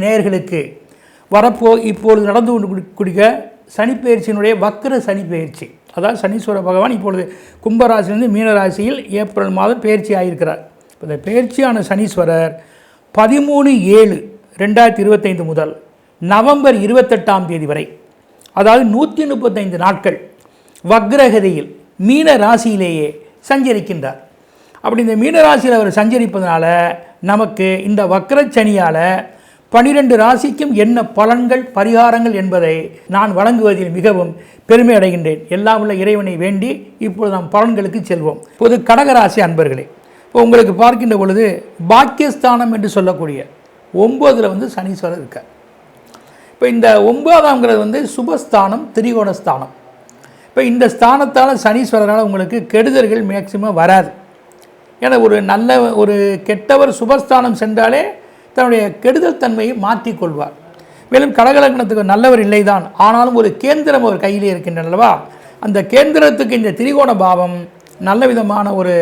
நேயர்களுக்கு வரப்போ இப்பொழுது நடந்து கொண்டு குடிக்க சனிப்பெயர்ச்சியினுடைய வக்கர சனிப்பெயர்ச்சி அதாவது சனீஸ்வர பகவான் இப்பொழுது கும்பராசிலிருந்து மீனராசியில் ஏப்ரல் மாதம் பெயர்ச்சி ஆகியிருக்கிறார். இந்த பெயர்ச்சியான சனீஸ்வரர் பதிமூணு ஏழு ரெண்டாயிரத்தி இருபத்தைந்து முதல் நவம்பர் இருபத்தெட்டாம் தேதி வரை அதாவது நூற்றி முப்பத்தைந்து நாட்கள் வக்ரகதியில் மீன ராசியிலேயே சஞ்சரிக்கின்றார். அப்படி இந்த மீனராசியில் அவர் சஞ்சரிப்பதனால நமக்கு இந்த வக்கரச்சனியால் பனிரெண்டு ராசிக்கும் என்ன பலன்கள் பரிகாரங்கள் என்பதை நான் வழங்குவதில் மிகவும் பெருமை அடைகின்றேன். எல்லாம் உள்ள இறைவனை வேண்டி இப்பொழுது நாம் பலன்களுக்கு செல்வோம். பொது கடகராசி அன்பர்களே இப்போ உங்களுக்கு பார்க்கின்ற பொழுது பாக்கியஸ்தானம் என்று சொல்லக்கூடிய ஒம்போதில் வந்து சனீஸ்வரர் இருக்கார். இப்போ இந்த ஒன்பதாம்ங்கிறது வந்து சுபஸ்தானம் திரிகோணஸ்தானம். இப்போ இந்த ஸ்தானத்தால் சனீஸ்வரரால் உங்களுக்கு கெடுதல்கள் மேக்சிமம் வராது. ஏன்னா ஒரு நல்ல ஒரு கெட்டவர் சுபஸ்தானம் சென்றாலே தன்னுடைய கெடுதல் தன்மையை மாற்றிக்கொள்வார். மேலும் கடகலக்கணத்துக்கு நல்லவர் இல்லைதான். ஆனாலும் ஒரு கேந்திரம் அவர் கையிலே இருக்கின்றனவா அந்த கேந்திரத்துக்கு இந்த திரிகோண பாவம் நல்ல விதமான ஒரு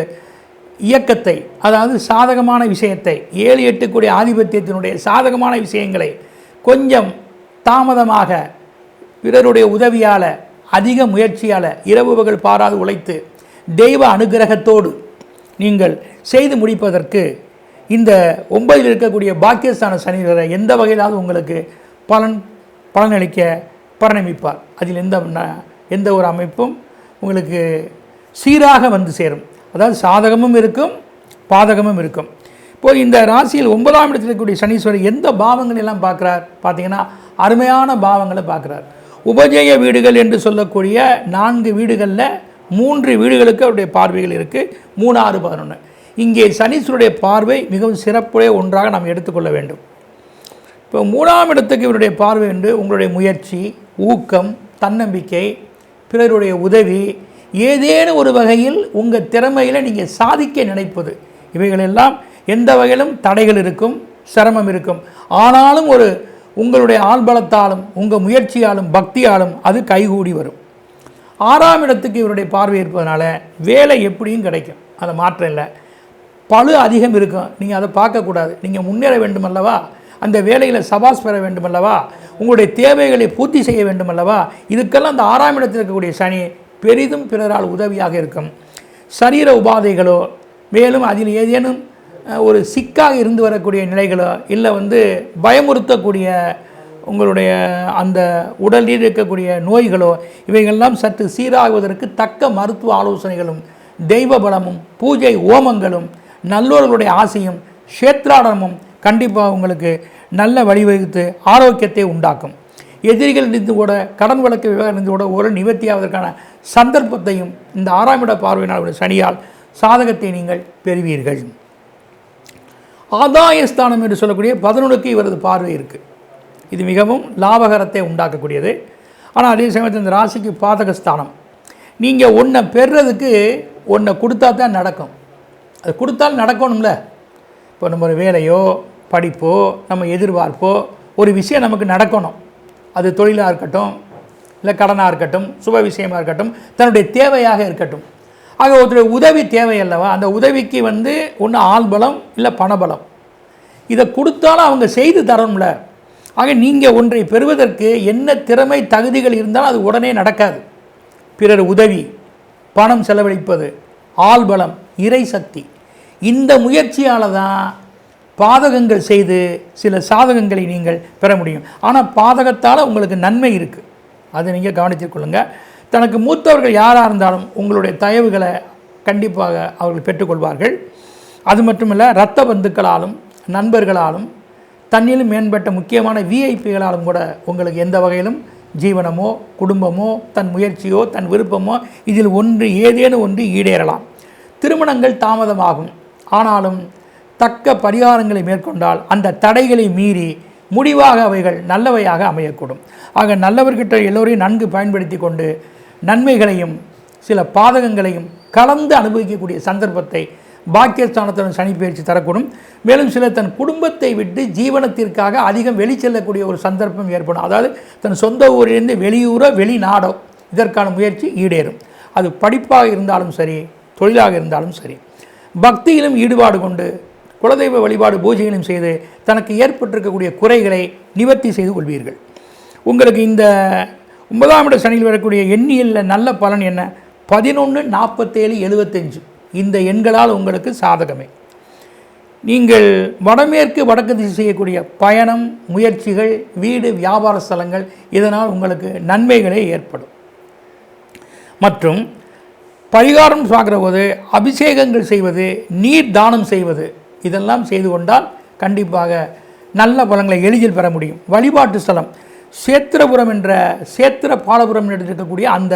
இயக்கத்தை அதாவது சாதகமான விஷயத்தை ஏழு எட்டு கூடிய ஆதிபத்தியத்தினுடைய சாதகமான விஷயங்களை கொஞ்சம் தாமதமாக பிறருடைய உதவியால் அதிக முயற்சியால் இரவு பகல் பாராது உழைத்து தெய்வ அனுகிரகத்தோடு நீங்கள் செய்து முடிப்பதற்கு இந்த ஒன்பதில் இருக்கக்கூடிய பாக்கியஸ்தான சனிவரை எந்த வகையிலாவது உங்களுக்கு பலன் பலனளிக்க பரிணமிப்பார். அதில் எந்த எந்த ஒரு அமைப்பும் உங்களுக்கு சீராக வந்து சேரும். அதாவது சாதகமும் இருக்கும் பாதகமும் இருக்கும். இப்போ இந்த ராசியில் ஒன்பதாம் இடத்தில் இருக்கக்கூடிய சனீஸ்வரர் எந்த பாவங்கள் எல்லாம் பார்க்குறார்? பார்த்தீங்கன்னா அருமையான பாவங்களை பார்க்குறார். உபஜய வீடுகள் என்று சொல்லக்கூடிய நான்கு வீடுகளில் மூன்று வீடுகளுக்கு அவருடைய பார்வைகள் இருக்குது மூணு ஆறு பதினொன்று இங்கே சனீஸ்வருடைய பார்வை மிகவும் சிறப்புடைய ஒன்றாக நாம் எடுத்துக்கொள்ள வேண்டும். இப்போ மூணாம் இடத்துக்கு இவருடைய பார்வை என்று உங்களுடைய முயற்சி ஊக்கம் தன்னம்பிக்கை பிறருடைய உதவி ஏதேனும் ஒரு வகையில் உங்கள் திறமையில் நீங்கள் சாதிக்க நினைப்பது. இவைகளெல்லாம் எந்த வகையிலும் தடைகள் இருக்கும் சிரமம் இருக்கும். ஆனாலும் ஒரு உங்களுடைய ஆள்பலத்தாலும் உங்கள் முயற்சியாலும் பக்தியாலும் அது கைகூடி வரும். ஆறாம் இடத்துக்கு இவருடைய பார்வை இருப்பதனால வேலை எப்படியும் கிடைக்கும். அதை மாற்றம் இல்லை. பழு அதிகம் இருக்கும். நீங்கள் அதை பார்க்கக்கூடாது நீங்கள் முன்னேற வேண்டுமல்லவா அந்த வேலையில் சபாஸ் பெற வேண்டுமல்லவா உங்களுடைய தேவைகளை பூர்த்தி செய்ய வேண்டுமல்லவா இதுக்கெல்லாம் அந்த ஆறாம் இடத்தில் இருக்கக்கூடிய சனி பெரிதும் பிறரால் உதவியாக இருக்கும். சரீர உபாதைகளோ மேலும் அதில் ஏதேனும் ஒரு சிக்காக இருந்து வரக்கூடிய நிலைகளோ இல்லை வந்து பயமுறுத்தக்கூடிய உங்களுடைய அந்த உடலில் இருக்கக்கூடிய நோய்களோ இவைகள்லாம் சற்று சீராகுவதற்கு தக்க மருத்துவ ஆலோசனைகளும் தெய்வ பலமும் பூஜை ஓமங்களும் நல்லோர்களுடைய ஆசையும் கஷேத்ராடனமும் கண்டிப்பாக உங்களுக்கு நல்ல வழிவகுத்து ஆரோக்கியத்தை உண்டாக்கும். எதிரிகள் இருந்து கூட கடன் வழக்கு விவகாரம் கூட ஒரு நிவர்த்தியாவதற்கான சந்தர்ப்பத்தையும் இந்த ஆறாம் இட பார்வையினால் சனியால் சாதகத்தை நீங்கள் பெறுவீர்கள். ஆதாயஸ்தானம் என்று சொல்லக்கூடிய பதினொன்றுக்கு இவரது பார்வை இருக்குது இது மிகவும் லாபகரத்தை உண்டாக்கக்கூடியது. ஆனால் அதே சமயத்தில் இந்த ராசிக்கு பாதகஸ்தானம். நீங்கள் ஒன்றை பெறுறதுக்கு ஒன்றை கொடுத்தா தான் நடக்கும். அது கொடுத்தால் நடக்கணும்ல. இப்போ நம்ம ஒரு வேலையோ படிப்போ நம்ம எதிர்பார்ப்போ ஒரு விஷயம் நமக்கு நடக்கணும். அது தொழிலாக இருக்கட்டும் இல்லை கடனாக இருக்கட்டும் சுப விஷயமாக இருக்கட்டும் தன்னுடைய தேவையாக இருக்கட்டும். ஆக ஒருத்தருடைய உதவி தேவை அல்லவா? அந்த உதவிக்கு வந்து ஒன்று ஆள்பலம் இல்லை பணபலம் இதை கொடுத்தாலும் அவங்க செய்து தரணும்ல. ஆக நீங்கள் ஒன்றை பெறுவதற்கு என்ன திறமை தகுதிகள் இருந்தாலும் அது உடனே நடக்காது. பிறர் உதவி பணம் செலவழிப்பது ஆள்பலம் இறை சக்தி. இந்த முயற்சியால் தான் பாதகங்கள் செய்து சில சாதகங்களை நீங்கள் பெற முடியும். ஆனால் பாதகத்தால் உங்களுக்கு நன்மை இருக்குது அதை நீங்கள் கவனித்துக் கொள்ளுங்கள் தனக்கு மூத்தவர்கள் யாராக இருந்தாலும் உங்களுடைய தயவுகளை கண்டிப்பாக அவர்கள் பெற்றுக்கொள்வார்கள். அது மட்டுமல்ல இரத்த பந்துக்களாலும் நண்பர்களாலும் தன்னிலும் மேம்பட்ட முக்கியமான விஐபிகளாலும் கூட உங்களுக்கு எந்த வகையிலும் ஜீவனமோ குடும்பமோ தன் முயற்சியோ தன் விருப்பமோ இதில் ஒன்று ஏதேனும் ஒன்று ஈடேறலாம். திருமணங்கள் தாமதமாகும். ஆனாலும் தக்க பரிகாரங்களை மேற்கொண்டால் அந்த தடைகளை மீறி முடிவாக அவைகள் நல்லவையாக அமையக்கூடும். ஆக நல்லவர்கிட்ட எல்லோரையும் நன்கு பயன்படுத்தி கொண்டு நன்மைகளையும் சில பாதகங்களையும் கலந்து அனுபவிக்கக்கூடிய சந்தர்ப்பத்தை பாக்கியஸ்தானத்துடன் சனி பயிற்சி தரக்கூடும். மேலும் சிலர் தன் குடும்பத்தை விட்டு ஜீவனத்திற்காக அதிகம் வெளிச்செல்லக்கூடிய ஒரு சந்தர்ப்பம் ஏற்படும். அதாவது தன் சொந்த ஊரிலிருந்து வெளியூரோ வெளிநாடோ இதற்கான முயற்சி ஈடேறும். அது படிப்பாக இருந்தாலும் சரி தொழிலாக இருந்தாலும் சரி. பக்தியிலும் ஈடுபாடு கொண்டு குலதெய்வ வழிபாடு பூஜைகளும் செய்து தனக்கு ஏற்பட்டிருக்கக்கூடிய குறைகளை நிவர்த்தி செய்து கொள்வீர்கள். உங்களுக்கு இந்த ஒன்பதாம் இட சனியில் வரக்கூடிய எண்ணியலில் நல்ல பலன் என்ன? பதினொன்று நாற்பத்தேழு எழுபத்தஞ்சு இந்த எண்களால் உங்களுக்கு சாதகமே. நீங்கள் வடமேற்கு வடக்கு திசை செய்யக்கூடிய பயணம் முயற்சிகள் வீடு வியாபார ஸ்தலங்கள் இதனால் உங்களுக்கு நன்மைகளே ஏற்படும். மற்றும் பரிகாரம் பார்க்குற போது அபிஷேகங்கள் செய்வது நீர் தானம் செய்வது இதெல்லாம் செய்து கொண்டால் கண்டிப்பாக நல்ல பலங்களை எளிதில் பெற முடியும். வழிபாட்டு ஸ்தலம் சேத்திரபுரம் என்ற சேத்திர பாலபுரம் என்று இருக்கக்கூடிய அந்த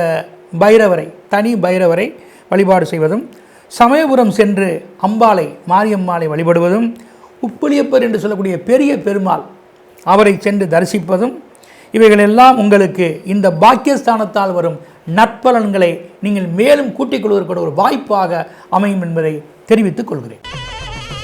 பைரவரை தனி பைரவரை வழிபாடு செய்வதும் சமயபுரம் சென்று அம்பாளை மாரியம்மாளை வழிபடுவதும் உப்புளியப்பர் என்று சொல்லக்கூடிய பெரிய பெருமாள் அவரை சென்று தரிசிப்பதும் இவைகளெல்லாம் உங்களுக்கு இந்த பாக்கியஸ்தானத்தால் வரும் நற்பலன்களை நீங்கள் மேலும் கூட்டிக் கொள்வதற்கான ஒரு வாய்ப்பாக அமையும் என்பதை தெரிவித்துக் கொள்கிறேன்.